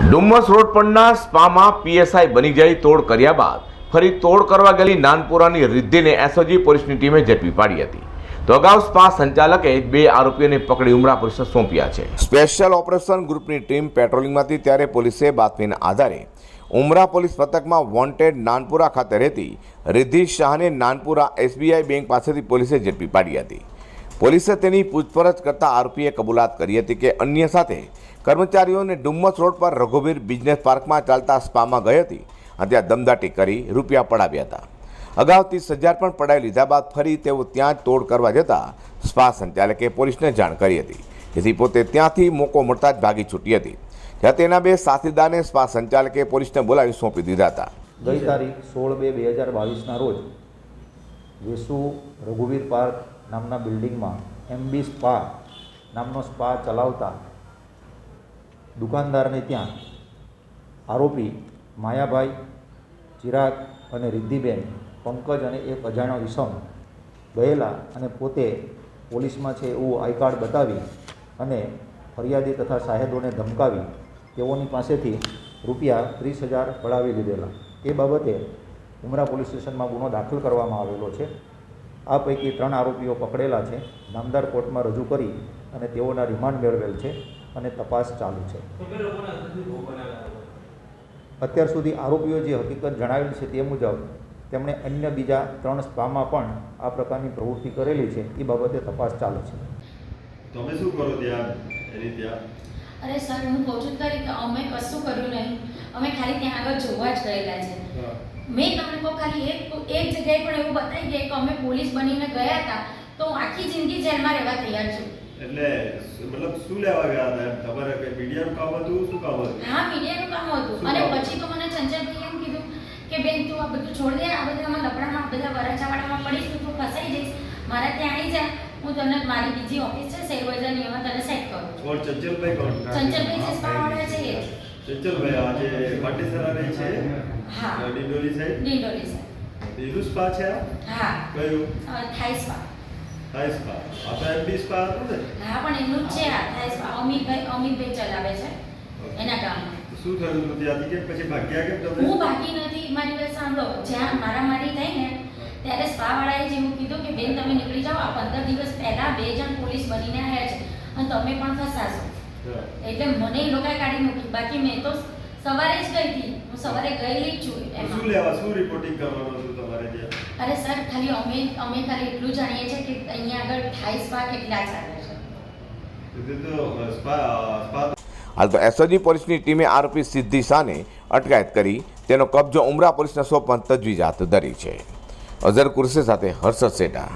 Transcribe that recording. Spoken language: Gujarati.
ડુમ્મસ રોડ પરના સ્પામાં પીએસઆઈ બની જઈ તોડ કર્યા બાદ ફરી તોડ કરવા ગયેલી નાનપુરાની રિદ્ધિને એસઓજી પોલીસની ટીમે ઝડપી પાડી હતી. તો અગાઉ સ્પા સંચાલકે બે આરોપીઓને પકડી ઉમરા પોલીસને સોંપ્યા છે. સ્પેશિયલ ઓપરેશન ગ્રુપની ટીમ પેટ્રોલિંગમાંથી ત્યારે પોલીસે બાતમીના આધારે ઉમરા પોલીસ મથકમાં વોન્ટેડ નાનપુરા ખાતે રહેતી રિદ્ધિ શાહને નાનપુરા એસબીઆઈ બેંક પાસેથી પોલીસે ઝડપી પાડી હતી. પોલીસે તેની પૂછપરછ કરતા આરોપીએ કબૂલાત કરી હતી કે અન્ય સાથે કર્મચારીઓને ડુમ્મસ રોડ પર રઘુવીર બિઝનેસ પાર્કમાં ચાલતા સ્પામાં ગઈ હતી. અને ત્યાં દમદાટી કરી રૂપિયા પડાવ્યા હતા. અગાઉ ત્રીસ હજાર પણ પડાવી લીધા બાદ ફરી તેઓ ત્યાં જ તોડ કરવા જતાં સ્પા સંચાલકે પોલીસને જાણ કરી હતી. જેથી પોતે ત્યાંથી મોકો મળતા જ ભાગી છૂટી હતી. જ્યાં તેના બે સાથીદારને સ્પા સંચાલકે પોલીસને બોલાવી સોંપી દીધા હતા. ગઈ તારીખ સોળ બે બે હજાર બાવીસના રોજ વેસુ રઘુવીર પાર્ક નામના બિલ્ડિંગમાં એમબી સ્પા નામનો સ્પા ચલાવતા દુકાનદારને ત્યાં આરોપી માયાભાઈ, ચિરાગ અને રિદ્ધિબેન, પંકજ અને એક અજાણ્યો ઈસમ ગયેલા અને પોતે પોલીસમાં છે એવું આઈ કાર્ડ બતાવી અને ફરિયાદી તથા સાહેદોને ધમકાવી તેઓની પાસેથી રૂપિયા ત્રીસ હજાર પડાવી લીધેલા. એ બાબતે ઉમરા પોલીસ સ્ટેશનમાં ગુનો દાખલ કરવામાં આવેલો છે. આ પૈકી ત્રણ આરોપીઓ પકડેલા છે. નામદાર કોર્ટમાં રજૂ કરી અને તેઓના રિમાન્ડ મેળવેલ છે અને તપાસ ચાલુ છે. અત્યાર સુધી આરોપીઓ જે હકીકત જણાવેલ છે તે મુજબ તેમણે અન્ય બીજા ત્રણ સ્પામાં પણ આ પ્રકારની પ્રવૃત્તિ કરેલી છે. એ બાબતે તપાસ ચાલુ છે. તમે શું કરો ત્યાં અરે સર હું કહું છું કે અમે કશું કર્યું નહીં. અમે ખાલી ત્યાં આગળ જોવા જ ગયેલા છે. મેં તમને કહું ખાલી એક એક જગ્યાએ પણ એવું બતાવી ગયા કે અમે પોલીસ બનીને ગયા હતા તો આખી જિંદગી જેલમાં રહેવા તૈયાર છું. એટલે મતલબ શું લેવા ગયા હતા ખબર કે મીડિયાનું કામ હતું? શું કામ હતું? હા મીડિયાનું કામ હતું. અને પછી તો મને ચંચલભાઈ એમ કીધું કે બેન તું આ બધું છોડ દે આ બધામાં લપડામાં બધા વરાછાવાડામાં પડીશ તો ફસાઈ જઈશ. મારા ત્યાં આવી જા. હું તને મારી બીજી ઓફિસ છે શેરબજારની એમાં તને સેટ કરું. ચંચલભાઈ ચંચલભાઈ જે સ્પાવાળા છે. ચંચલભાઈ આજે જે પાટીસરાની છે? હા. ડિંડોલી સાઈડ? ડિંડોલી સર એનું સ્પા છે હા. કયું? થાઈ સ્પા. થાઈ સ્પા. આપણે તો એમડી સ્પા હતું ને? હા પણ એમનું જ છે આ થાઈ સ્પા. અમિતભાઈ અમિતભાઈ ચલાવે છે એના કામ શું થયું? હતું ત્યાંથી કે પછી ભાગ્યા કેમ તમે? હું બાકી નથી. મારી વાત સાંભળો. જ્યાં મારામારી થઈ ને ત્યારે સ્પા વાળાએ જેવું કીધું કે બેન તમે નીકળી જાઓ. આ પંદર દિવસ પહેલા બે જણ પોલીસ બનીને આવ્યા છે. અને તમે પણ ફસાશો. હા. એટલે મને એ લોકોએ કાઢી મૂકી બાકી મેં તો સવારે જ ગઈ હતી. હું સવારે ગયેલી જ છું શું લેવા શું રિપોર્ટિંગ કરવાનું હતું તમારે ત્યાં? અરે સર ખાલી અમે અમે ખાલી એટલું જાણીએ છીએ કે અહીંયા આગળ થાઈ સ્પા કેટલા ચાલે છે. તો તો સ્પા સ્પા હાલ તો એસઓજી પોલીસની ટીમે આરોપી સિદ્ધિ શાહને અટકાયત કરી. તેનો કબજો ઉમરા પોલીસને સોંપવાની તજવીજ હાથ ધરી છે. અઝર કુરશી સાથે હર્ષદ સેટા.